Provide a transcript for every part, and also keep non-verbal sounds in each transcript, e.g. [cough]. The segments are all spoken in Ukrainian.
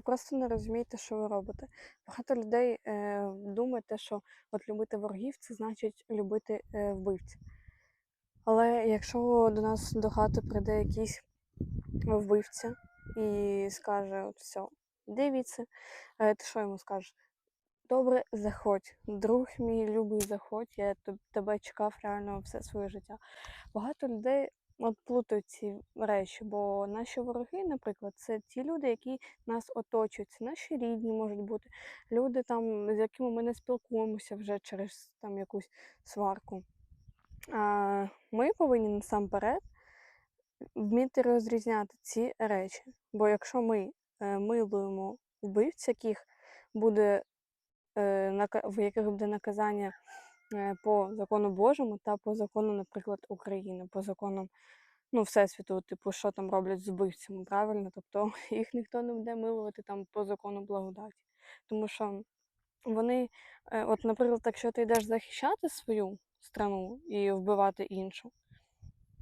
ви просто не розумієте, що ви робите. Багато людей е, думає, що от любити ворогів, це значить любити е, вбивців. Але якщо до нас до хати прийде якийсь вбивця і скаже: от все, дивіться, е, ти що йому скажеш? Добре, заходь, друг мій любий, заходь, я тебе чекав реально все своє життя. Багато людей от плутають ці речі, бо наші вороги, наприклад, це ті люди, які нас оточують. Це наші рідні можуть бути, люди, там, з якими ми не спілкуємося вже через там, якусь сварку. А, ми повинні насамперед вміти розрізняти ці речі. Бо якщо ми е, милуємо вбивць, яких буде, е, в яких буде наказання по закону Божому та по закону, наприклад, України, по законам ну, Всесвіту, типу, що там роблять з вбивцями, правильно? Тобто [laughs] їх ніхто не буде милувати там по закону благодаті. Тому що вони, е, от, наприклад, якщо ти йдеш захищати свою страну і вбивати іншу,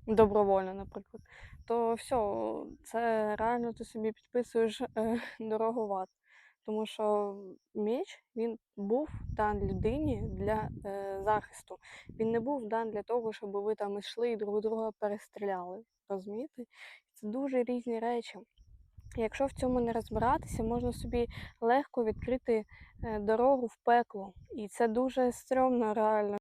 добровольно, наприклад, то все, це реально ти собі підписуєш е, [laughs] дорогу. Тому що меч він був дан людині для е, захисту. Він не був дан для того, щоб ви там йшли і друг друга перестріляли. Розумієте? Це дуже різні речі. Якщо в цьому не розбиратися, можна собі легко відкрити е, дорогу в пекло. І це дуже стрьомно реально.